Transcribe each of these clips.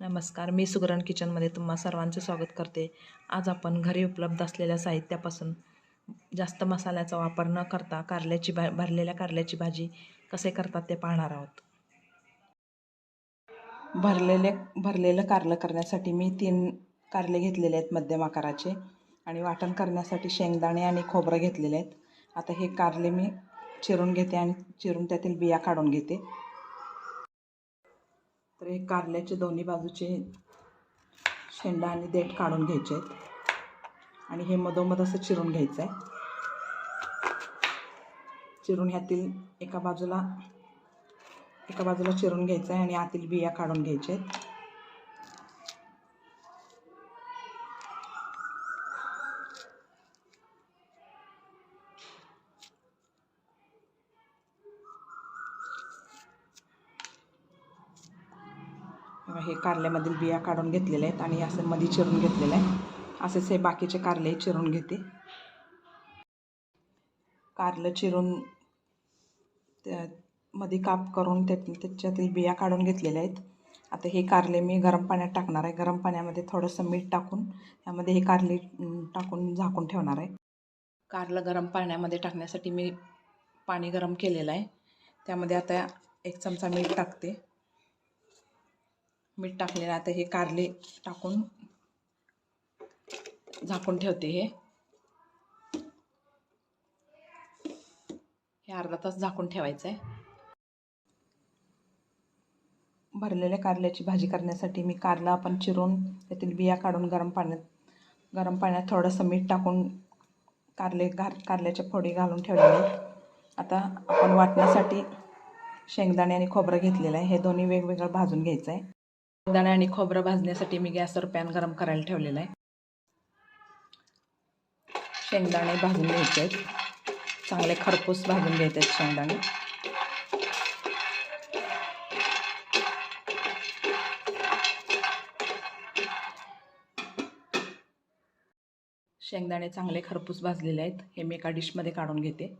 नमस्कार मी सुगरण किचनमध्ये तुम्हा सर्वांचे स्वागत करते. आज आपण घरी उपलब्ध असलेल्या साहित्यापासून जास्त मसाल्याचा वापर न करता कारल्याची भा भरलेल्या कारल्याची भाजी कसे करतात ते पाहणार आहोत. भरलेले भरलेलं कारलं करण्यासाठी मी तीन कारले घेतलेले आहेत मध्यम आकाराचे आणि वाटण करण्यासाठी शेंगदाणे आणि खोबरं घेतलेले आहेत. आता हे कारले मी चिरून घेते आणि चिरून त्यातील बिया काढून घेते. तर हे कारल्याचे दोन्ही बाजूचे शेंडा आणि देठ काढून घ्यायचे आहेत. आणि हे मधोमध असं चिरून घ्यायचं आहे चिरून ह्यातील एका बाजूला एका बाजूला चिरून घ्यायचं आहे आणि आतील बिया काढून घ्यायचे आहेत. हे कारल्यामधील बिया काढून घेतलेल्या आहेत आणि असं मध्ये चिरून घेतलेलं आहे. असेच हे बाकीचे कारले चिरून घेते. कारलं चिरून त्या मध्ये काप करून त्या त्याच्यातील बिया काढून घेतलेल्या आहेत. आता हे कारले मी गरम पाण्यात टाकणार आहे. गरम पाण्यामध्ये थोडंसं मीठ टाकून त्यामध्ये हे कारले टाकून झाकून ठेवणार आहे. कारलं गरम पाण्यामध्ये टाकण्यासाठी मी पाणी गरम केलेलं आहे. त्यामध्ये आता एक चमचा मीठ टाकते. मीठ टाकलेलं आता हे कारले टाकून झाकून ठेवते हे. हे अर्धा तास झाकून ठेवायचं आहे. भरलेल्या कारल्याची भाजी करण्यासाठी मी कारला आपण चिरून त्यातील बिया काढून गरम पाण्यात गरम पाण्यात थोडंसं मीठ टाकून कारले घार कारल्याच्या फोडी घालून ठेवलेले आता आपण वाटण्यासाठी शेंगदाणे आणि खोबरं घेतलेलं आहे. हे दोन्ही वेगवेगळं भाजून घ्यायचं आहे. शेंगदाणे आणि खोबरं भाजण्यासाठी मी गॅसवर पॅन गरम करायला ठेवलेला आहे. शेंगदाणे भाजून घ्यायचे आहेत. चांगले खरपूस भाजून घ्यायचे आहेत शेंगदाणे. शेंगदाणे चांगले खरपूस भाजलेले आहेत. हे मी एका डिशमध्ये काढून घेते.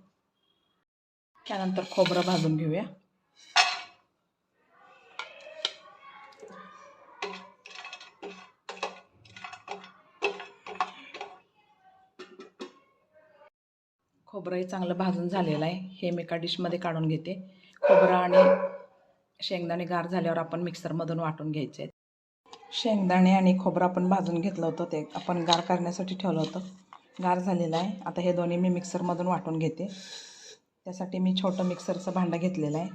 त्यानंतर खोबरं भाजून घेऊया. खोबरंही चांगलं भाजून झालेलं आहे. हे मी एका डिशमध्ये काढून घेते. खोबरं आणि शेंगदाणे गार झाल्यावर आपण मिक्सरमधून वाटून घ्यायचे शेंगदाणे आणि खोबरं आपण भाजून घेतलं होतं. ते आपण गार करण्यासाठी ठेवलं होतं. गार झालेलं आहे. आता हे दोन्ही मी मिक्सरमधून वाटून घेते. त्यासाठी मी छोटं मिक्सरचं भांडं घेतलेलं आहे.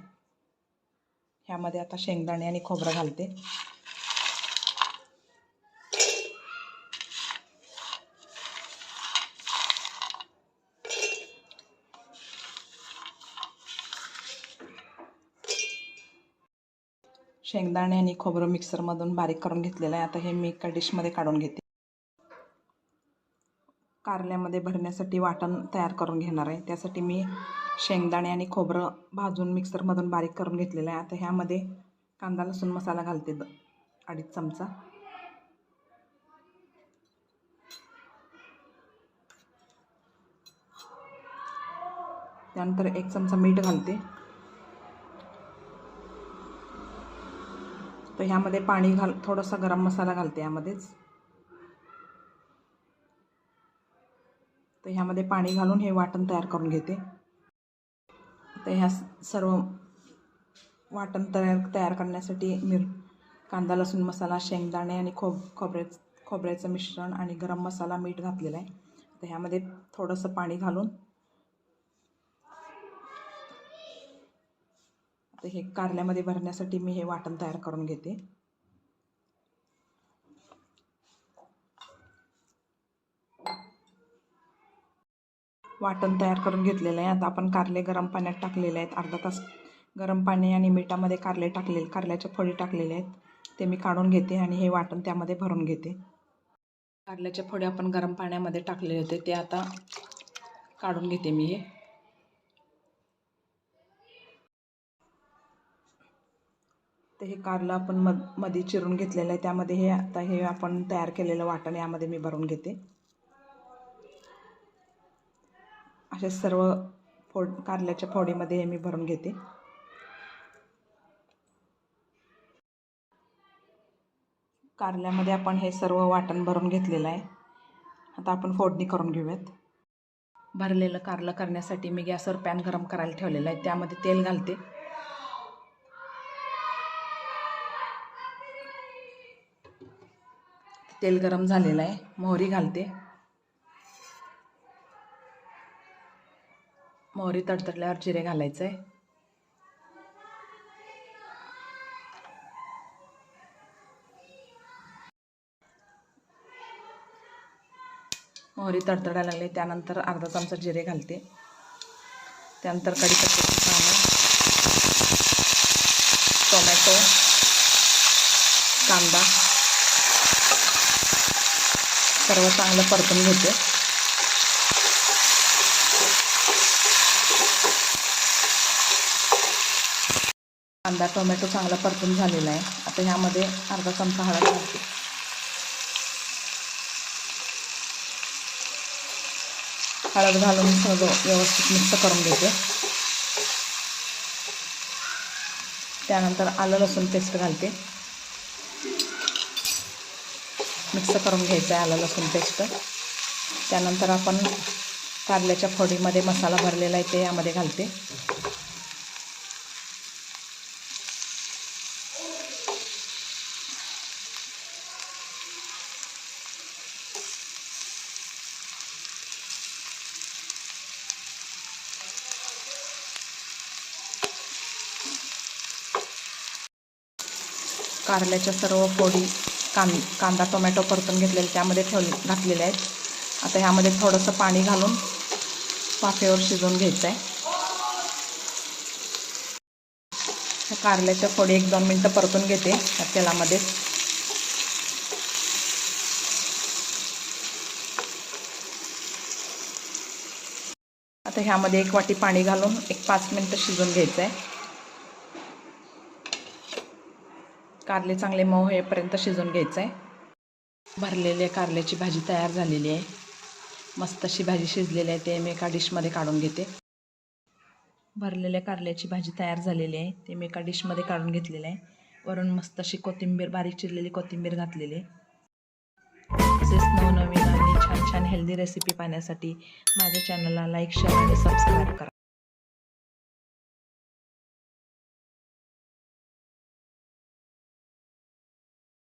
ह्यामध्ये आता शेंगदाणे आणि खोबरं घालते. शेंगदाणे आणि खोबरं मिक्सरमधून बारीक करून घेतलेलं आहे. आता हे मी एका डिशमध्ये काढून घेते. कारल्यामध्ये भरण्यासाठी वाटण तयार करून घेणार आहे. त्यासाठी मी शेंगदाणे आणि खोबरं भाजून मिक्सरमधून बारीक करून घेतलेलं आहे. आता ह्यामध्ये कांदा लसूण मसाला घालते. द अडीच चमचा. त्यानंतर एक चमचा मीठ घालते. तर ह्यामध्ये पाणी घाल थोडासा गरम मसाला घालते यामध्येच. तर ह्यामध्ये पाणी घालून हे वाटण तयार करून घेते. तर ह्या सर्व वाटण तयार तयार करण्यासाठी मिर कांदा लसूण मसाला शेंगदाणे आणि खोब खोबऱ्या खोबऱ्याचं मिश्रण आणि गरम मसाला मीठ घातलेलं आहे. तर ह्यामध्ये थोडंसं पाणी घालून तर हे कारल्यामध्ये भरण्यासाठी मी हे वाटण तयार करून घेते. वाटण तयार करून घेतलेलं आहे. आता आपण कारले गरम पाण्यात टाकलेले आहेत. अर्धा तास गरम पाणी आणि मिठामध्ये कारले टाकले कारल्याच्या फोडी टाकलेल्या आहेत. ते मी काढून घेते आणि हे वाटण त्यामध्ये भरून घेते. कारल्याच्या फोडी आपण गरम पाण्यामध्ये टाकलेले होते. ते आता काढून घेते मी हे. तर हे कारलं आपण मधमध्ये चिरून घेतलेलं आहे. त्यामध्ये हे आता हे आपण तयार केलेलं वाटण यामध्ये मी भरून घेते. असे सर्व फोड कारल्याच्या फोडीमध्ये हे मी भरून घेते. कारल्यामध्ये आपण हे सर्व वाटण भरून घेतलेलं आहे. आता आपण फोडणी करून घेऊयात. भरलेलं कारलं करण्यासाठी मी गॅसवर पॅन गरम करायला ठेवलेलं आहे. त्यामध्ये तेल घालते. तेल गरम झालेलं आहे. मोहरी घालते. मोहरी तडतडल्यावर जिरे घालायचं आहे मोहरी तडतडायला लागली त्यानंतर अर्धा चमचा जिरे घालते. त्यानंतर कढीपत्त्याची पानं टोमॅटो कांदा सर्व चांगलं परतून घेते. कांदा टोमॅटो चांगला परतून झालेला आहे. आता ह्यामध्ये अर्धा चमचा हळद घालते. हळद घालून सगळं व्यवस्थित मिक्स करून घेते. त्यानंतर आलं लसूण पेस्ट घालते. मिक्स करून घ्यायचं आहे आलं लसूण पेस्ट. त्यानंतर आपण कारल्याच्या फोडीमध्ये मसाला भरलेला आहे ते यामध्ये घालते. कारल्याच्या सर्व फोडी कां कांदा टोमॅटो परतून घेतलेले त्यामध्ये ठेवले घातलेले आहेत. आता ह्यामध्ये थोडंसं पाणी घालून वाफेवर शिजवून घ्यायचं आहे कारल्याच्या फोडी एक दोन मिनटं परतून घेते त्या तेलामध्ये. आता ह्यामध्ये एक वाटी पाणी घालून एक पाच मिनटं शिजवून घ्यायचं आहे कारले चांगले मऊ होईपर्यंत शिजवून घ्यायचं आहे भरलेले कारल्याची भाजी तयार झालेली आहे. मस्त अशी भाजी शिजलेली आहे ते मी एका डिशमध्ये काढून घेते. भरलेल्या कारल्याची भाजी तयार झालेली आहे ते मी एका डिशमध्ये काढून घेतलेलं आहे. वरून मस्त अशी कोथिंबीर बारीक चिरलेली कोथिंबीर घातलेली आहे. तसेच नवनवीन आणि छान छान हेल्दी रेसिपी पाहण्यासाठी माझ्या चॅनलला लाईक शेअर आणि सबस्क्राईब करा.